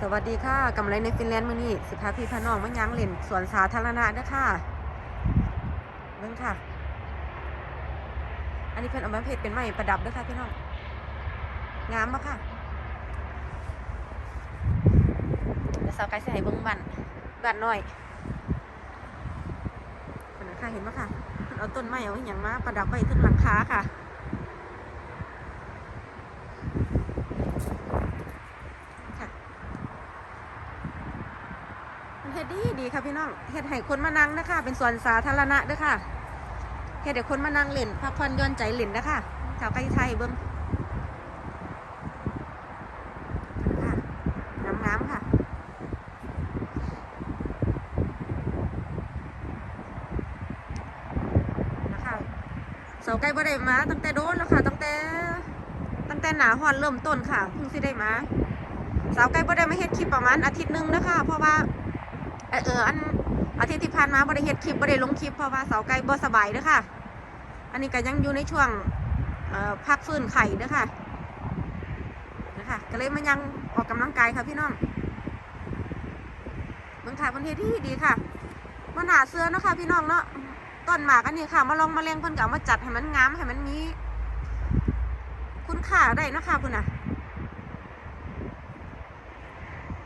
สวัสดีค่ะกำไรในฟินแลนด์มื้อนี้สิพาพี่พน้องมายังเล่นสวนสาธารณะเด้อค่ะเบิ่งค่ะ อันนี้เพิ่นเอามาเพชรเป็นไม้ประดับเด้อค่ะพี่น้องงามมากค่ะเดี๋ยวสาวไก่สิให้เบิ่งบ้านบ้านน้อยเพิ่นนะค่ะเห็นบ่ค่ะเอาต้นไม้เอาอย่างมาประดับไว้ถึงหลังคาค่ะมันเฮ็ ดดีค่ะพี่น้องเฮ็ดให้คนมานั่งนะคะ เป็นสวนสาธารณะด้อค่ะเฮ็ดให้คนมานั่งเล่นพักผ่อนย่อนใจเล่นนะคะชาวไก่ไทยเบิ่งน้ำค่ะ นะคะเสาไก่บ่ได้มาตั้งแต่โดนแล้วค่ะ ตั้งแต่ ตั้งแต่หนาฮอนเริ่มต้นค่ะเพิ่งสิได้มาสาวไก่บ่ได้มาเฮ็ดคลิปประมาณอาทิตย์หนึงนะคะ เพราะว่า เออเอออันอาทิตย์ที่ผ่านมาบ่ได้เฮ็ดคลิปบ่ได้ลงคลิปเพราะว่าสาไก่บ่สบายเด้อค่ะ อันนี้ก็ยังอยู่ในช่วงพักฟื้นไข่เด้อค่ะนะคะก็เลยมายังออกกำลังกายค่ะพี่น้องเมืองไทยประเทศที่ดีค่ะมันหาเสื้อเนาะค่ะพี่น้องเนาะต้นหมากอันนี้ค่ะ มาลองมาเลี้ยงเพิ่นก็เอามาจัดให้มันงามให้มันมี คุณค่าได้เนาะคะพุ่นน่ะ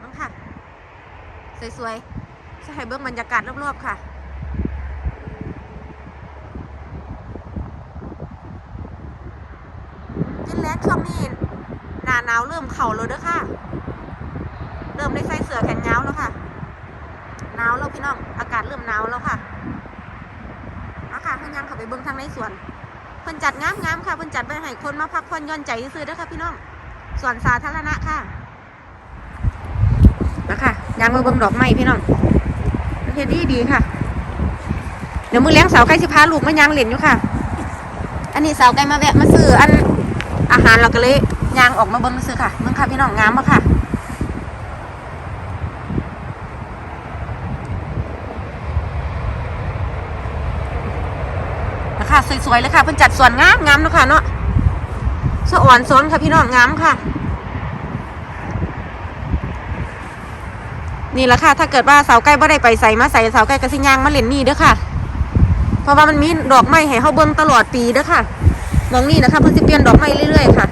น้องค่ะ สวยๆ จะให้เบื้องบรรยากาศรอบๆค่ะจินแลช่วงนี้หนาหนาวเริ่มเข่าแล้วเด้อค่ะ เริ่มได้ใส่เสื้อแขนยาวแล้วค่ะหนาวแล้วพี่น้อง อากาศเริ่มหนาวแล้วค่ะเอาค่ะเพิ่นยังข้าไปเบื้องทางในสวนเพิ่นจัดงามๆค่ะเพิ่นจัดไว้ให้คนมาพักผ่อนย่อนใจซื้อๆเด้อค่ะพี่น้องสวนสาธารณะค่ะนะคะยางมาเบิ่งดอกไม้พี่น้อง เทศดีดีค่ะ เดี๋ยวมือเลี้ยงสาวไก่สิพาลูกมายางเหล่นอยู่ค่ะ อันนี้สาวไก่มาแวะมาซื้ออันอาหารเราก็เลยยางออกมาเบิ่งมาซื้อค่ะเบิ่งค่ะพี่น้องงามปะค่ะนะคะสวยๆเลยค่ะเพิ่นจัดสวนงามงามเนาะค่ะเนาะสะอ่อนสนค่ะพี่น้องงามค่ะ นี่แหละค่ะ ถ้าเกิดว่าเสาใกล้บ่ได้ไปใส่มาใส่เสาใกล้กระสิยางมาเล่นนี่เด้อค่ะ เพราะว่ามันมีดอกไม้ให้เฮาเบิ่งตลอดปีเด้อค่ะมองนี่นะคะเพิ่นสิเปลี่ยนดอกไม้เรื่อยๆค่ะ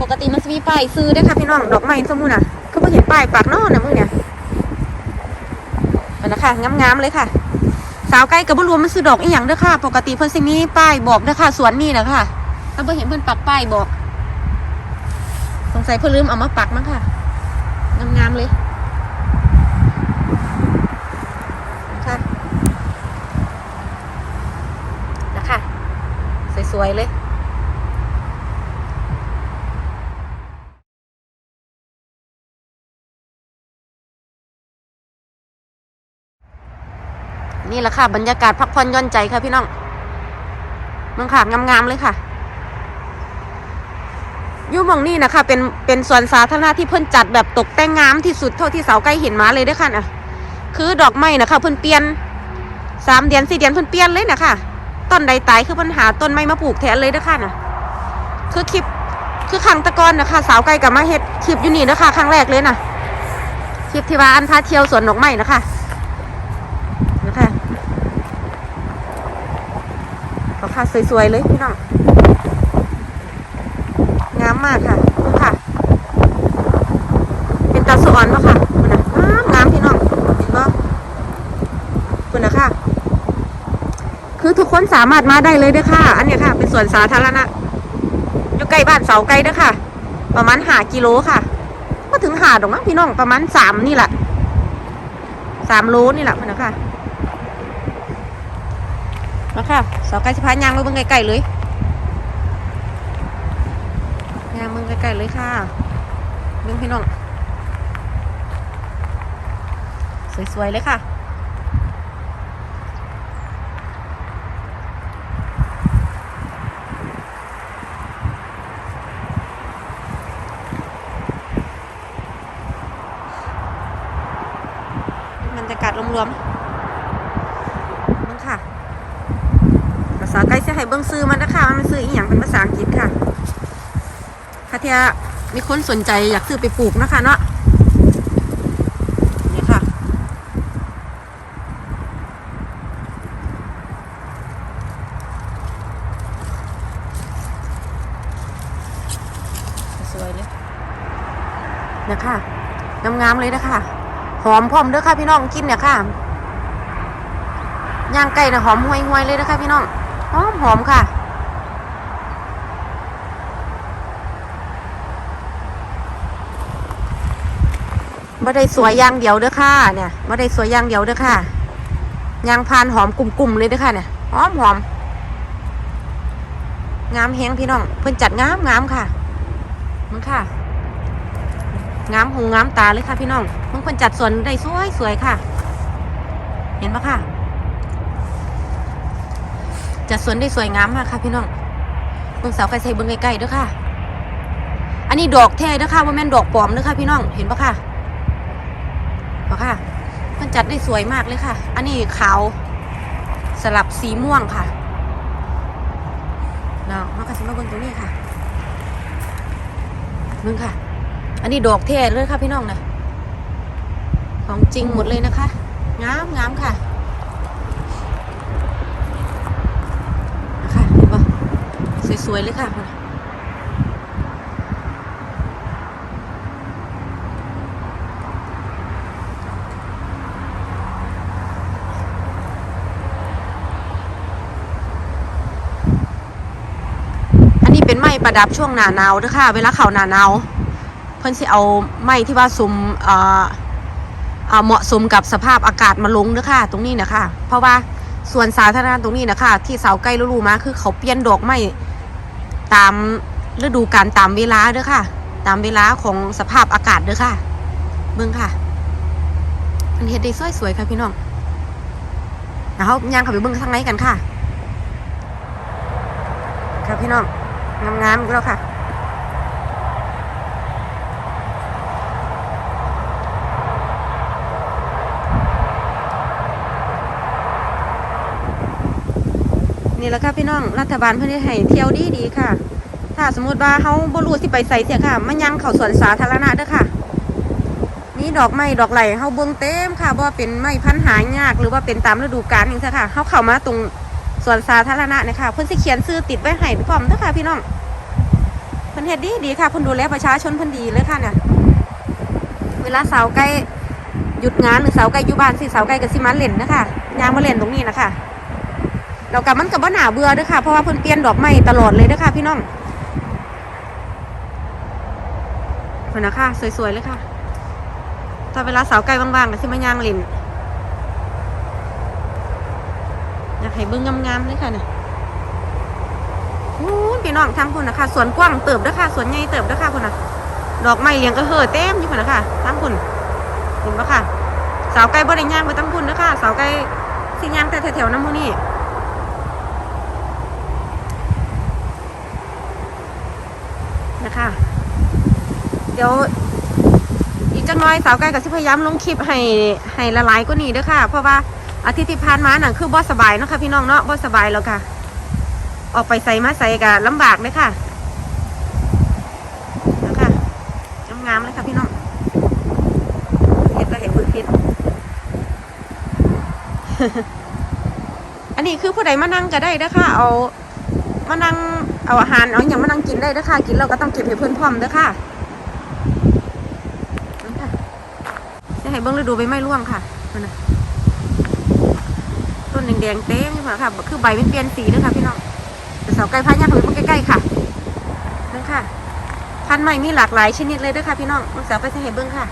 ปกติมันจะมีป้ายซื้อเด้อค่ะพี่น้องดอกไม้สมมุติน่ะก็บ่งเห็นป้ายปากนาะน่ะมื้อเนี่ยนั่นนะคะงามๆเลยค่ะ สาวใกล้กับบ่รวมมันซื้อดอกอีหยังเด้อค่ะ ปกติเพิ่นสิมีป้ายบอกเด้อค่ะสวนนี่นะคะถ้าบ่งเห็นเพิ่นปักป้ายบอก สงสัยเพิ่นลืมเอามาปักมั้งค่ะ งามๆเลยค่ะนะคะ สวย ๆ เลยนี่แหละค่ะ บรรยากาศพักผ่อนย่อนใจค่ะพี่น้องมืองค่ะ งาม ๆ เลยค่ะ ยู่มองนี่นะคะ เป็นเป็นสวนสาธารณะที่เพิ่นจัดแบบตกแต่งงามที่สุดเท่าที่เสาใกล้เห็นมาเลยเด้วยค่ะนะคือดอกไม้นะคะเพิ่นเปลี่ยนสามเดือนสี่เดือนเพิ่นเปลี่ยนเลยนะคะต้นใดตายคือเพิ่นหาต้นไม้มาปลูกแทนเลยเด้วยค่ะนะคือคลิปคือครั้งตะกอนนะคะ สาวไกลกับมาเฮ็ดคลิปอยู่นี่นะคะครั้งแรกเลยนะคลิปที่ว่าอันพาเที่ยวสวนดอกไม้นะคะนะคะก็ค่ะสวยๆเลยพี่น้อง มากค่ะดูค่ะ เป็นตาสอนปะค่ะคุณนะงามงามพี่น้องเห็นปะคุณนะค่ะ คือทุกคนสามารถมาได้เลยด้อค่ะ อันนี้ค่ะ เป็นสวนสาธารณะอยู่ใกล้บ้านเสาไกลด้อค่ะ ประมาณหากิโลค่ะก็ถึงหาดอกมั้งพี่น้องประมาณสามนี่แหละสามโลนี่แหละคุณนะค่ะมาค่ะเสาไกลสะพานยางไปเบิ่งไกลๆเลย งามมึงใกล้ๆเลยค่ะมึงพี่น้อง สวยๆเลยค่ะบรรยากาศรวมๆมึงค่ะ ภาษาใกล้จะให้เบิ้งซื้อมันนะคะมันเป็นซื้ออีหยัง เทียมีคนสนใจอยากซื้อไปปลูกนะคะเนาะเนี่ยค่ะ สวยเลยนะคะงามๆเลยนะคะหอมพร้อมเด้อค่ะพี่น้องกินเนี่ยค่ะย่างไก่นะหอมห่วยๆเลยนะคะพี่น้องหอมหอมค่ะ บ่ได้สวยอย่างเดียวเด้อค่ะ เนี่ยบ่ได้สวยอย่างเดียวเด้อค่ะยางพานหอมกลุ่มๆเลยเด้อค่ะเนี่ยหอมหอมงามแฮงพี่น้อง เพิ่นจัดงามงามค่ะมึงค่ะงามหูงามตาเลยค่ะพี่น้องมึงเพิ่นจัดสวนได้สวยสวยค่ะ เห็นปะค่ะ จัดสวนได้สวยงามมากค่ะ พี่น้องเบิ่งเสาไฟใส่เบิ่งใกล้ๆเด้อค่ะ อันนี้ดอกแท้เด้อค่ะว่าแม่นดอกปลอมเด้อค่ะ พี่น้องเห็นปะค่ะะค่ะมันจัดได้สวยมากเลยค่ะ อันนี้ขาวสลับสีม่วงค่ะเนาะมากระสิมาเบิ่งตรงนี้ค่ะมึงค่ะ อันนี้ดอกเทศเลยค่ะพี่น้องนะของจริงหมดเลยนะคะ งามงามค่ะนะคะเห็นปะสวยๆเลยค่ะ ประดับช่วงหนาหนาวเด้วยค่ะ เวลาเขาหนาหนาวเพิ่นสิเอาไม้ที่ว่าสุมเอ่อเออเหมาะสมกับสภาพอากาศมาลงเด้อค่ะ ตรงนี้นะคะ เพราะว่าส่วนสาธารณะตรงนี้นะคะ ที่เสาใกล้รูมาคือเขาเปลี่ยนดอกไม้ตามฤดูกาลตามเวลาเด้อค่ะ ตามเวลาของสภาพอากาศเด้อค่ะ เบิ่งค่ะอันเฮ็ดได้สวยๆค่ะพี่น้องแล้วเขาย่างเขาไปเบิ่งข้างในกันค่ะ ครับพี่น้อง งามๆแล้วค่ะ นี่แหละค่ะพี่น้องรัฐบาลเพื่อให้เที่ยวดีดีๆค่ะ ถ้าสมมติว่าเขาบรูสิไปใส่เสียค่ะมันยังเขาสวนสาธารณะเด้อค่ะนี่ดอกไม้ดอกไหลเขาเบิ้งเต็มค่ะบ่ว่าเป็นไม้พันหายาก หรือว่าเป็นตามฤดูกาลอย่างเงี้ยค่ะเขาเข้ามาตรงสวนสาธารณะเนะคะเพิ่อนสิเขียนชื่อติดไว้ให้พร้อมเด้อค่ะพี่น้อง เพิ่นเฮ็ดดีดีค่ะเพิ่นดูแลประชาชนเพิ่นดีเลยค่ะเนี่ยเวลาเสาใกล้หยุดงานหรือเสาใกล้อยู่บ้านสิเสาใกล้ก็สิมาเล่นนะคะยางมาเล่นตรงนี้นะคะแล้วก็มันก็บ่หนาเบื่อเด้อค่ะเพราะว่าเพิ่นเปลี่ยนดอกไม้ตลอดเลยด้อค่ะพี่น้องเพิ่นนะคะสวยๆเลยค่ะถ้าเวลาเสาใกล้ว่างๆก็สิมายางเล่นอยากให้เบิ่งงามๆเลยค่ะเนี่ย พี่น้องทางพุ่นนะคะสวนกว้างเติบด้อค่ะสวนใหญ่เติบด้อค่ะพุ่นนะดอกไม้เลี้ยงก็เห่อเต็มอยู่พุ่นนะคะทั้งพุ่นเห็นปะค่ะ สาวไก่บ่ได้ย่างไปทั้งพุ่นนะคะสาวไก่สิย่างแต่แถวๆน้ำมูนี่นะคะ เดี๋ยวอีกจังน้อยสาวไก่ก็สิพยายามลงคลิปให้ให้ละลายกว่านี้เด้อค่ะ เพราะว่าอาทิตย์ที่ผ่านมาน่ะคือบ่สบายเนาะค่ะพี่น้องเนาะบ่สบายแล้วค่ะ ออกไปใส่มาใส่ก็ลำบากเลยค่ะนะคะงามๆเลยค่ะพี่น้องเห็ดก็เห็ดบึกเห็ดอันนี้คือผู้ใดมานั่งก็ได้นะคะเอามานั่งเอาอาหารเอาอย่างมานั่งกินได้เด้ค่ะกินเราก็ต้องเก็บให้เพื่อนพร้อมด้อค่ะนั่นค่ะจะให้เบิ้งฤดูใบไม้ร่วงค่ะนะต้นแดงๆเต็มอยู่ค่ะ คือใบมันเปลี่ยนสีเด้อค่ะพี่น้องาไก่พายางเขาไปใกล้ๆค่ะนั่นค่ะ พันใหม่มีหลากหลายชนิดเลยด้วยค่ะพี่น้องลูกสาวไปเห็นเบิ้งค่ะ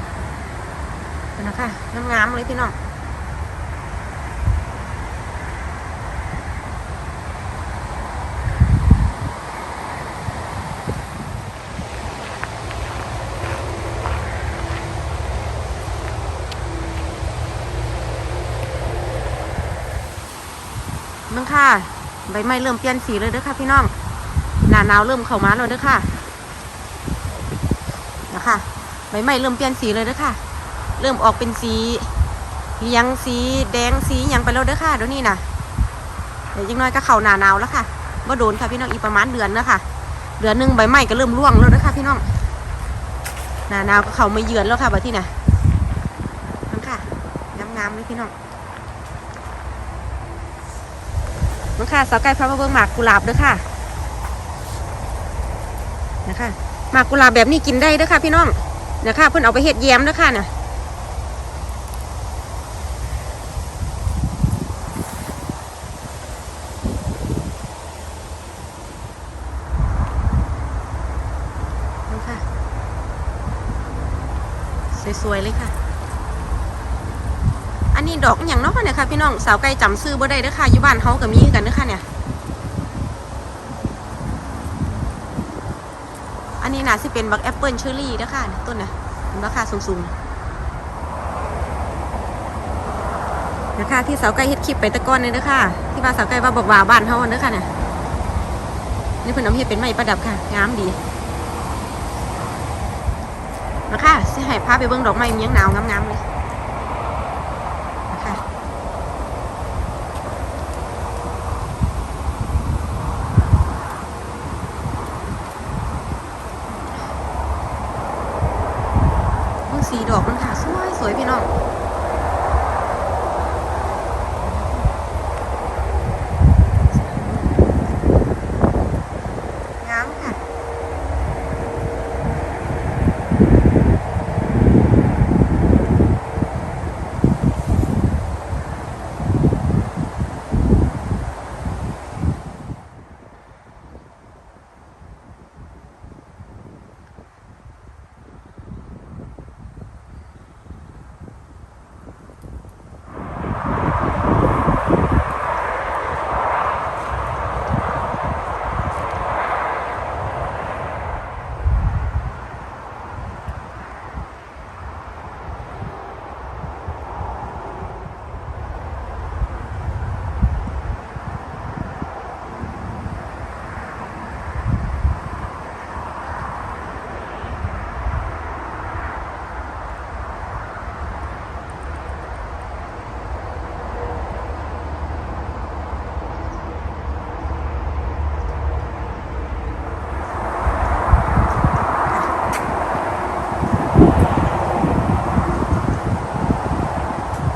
เห็นนะคะงามๆเลยพี่น้องเบิ้งค่ะ ใบไม้เริ่มเปลี่ยนสีเลยเด้อค่ะพี่น้องหนาหนาวเริ่มเข้ามาแล้วเด้อค่ะนะคะใบไม้เริ่มเปลี่ยนสีเลยเด้อค่ะ เริ่มออกเป็นสีเหลืองสีแดงสียังไปแล้วเด้อค่ะเดี๋ยวนี้นะเดี๋ยวยังน้อยก็เข้าหนาหนาวแล้วค่ะว่าโดนค่ะพี่น้องอีกประมาณเดือนนะค่ะเดือนหนึ่งใบไม้ก็เริ่มร่วงแล้วเด้อค่ะพี่น้องหนาหนาวก็เข่าไมาเยือนแล้วค่ะบัดที่น่ะนั่นค่ะงามๆเลยพี่น้อง นั่ค่ะสาวไก่พามาเบิ่งหมากกุหลาบเด้อค่ะนะคะหมากกุหลาบแบบนี้กินได้เด้อค่ะ พี่น้องนะคะเพิ่นเอาไปเฮ็ดแยมเด้อค่ะน่ะดูค่ะสวยๆเลยค่ะ ดอกอย่างเนาะเนี่ยค่ะพี่น้องสาวไก่จำซื้อบ่ได้เด้อค่ะอยู่บ้านเฮาก็มีกันเด้อค่ะเนี่ย อันนี้น่าสิเป็นบักแอปเปิลเชอร์รี่เด้อค่ะต้นน่ะราคาสูงๆนะคะที่สาวไก่เฮ็ดคลิปไปตะก้อนเลยเด้อค่ะ ที่ว่าสาวไก่ว่าบอกว่าบ้านเฮาเด้อค่ะเนี่ยนี่เพิ่นเอาเฮ็ดเป็นไม้ประดับค่ะงามดีนะคะสิให้พาไปเบิ่งดอกไม้เมียงหนาวงามๆเลยนะคะเบิ่งสีดอกมันค่ะ สวยสวยพี่น้อง งามค่ะ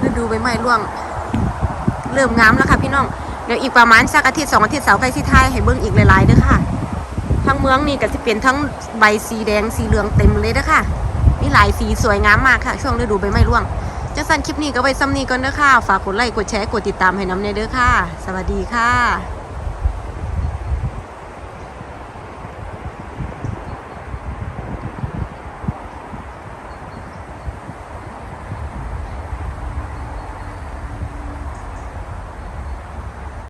ฤดูใบ ไม้ร่วง เริ่มงามแล้วค่ะพี่น้องเดี๋ยวอีกประมาณสักอาทิตย์สองอาทิตย์เสาร์ใกล้สิทายให้เบิ้งอีกหลายๆเด้อค่ะทั้งเมืองนี่ก็จะเป็นทั้งใบสีแดงสีเหลืองเต็มเลยเด้อค่ะมีหลายสีสวยงามมากค่ะ ช่วงฤดูใบไม้ร่วงจังสันคลิปนี้ก็ไว้ซ้ำนี้ก่อนเด้อค่ะ ฝากกดไลค์กดแชร์กดติดตามให้น้ำในเด้อค่ะ สวัสดีค่ะ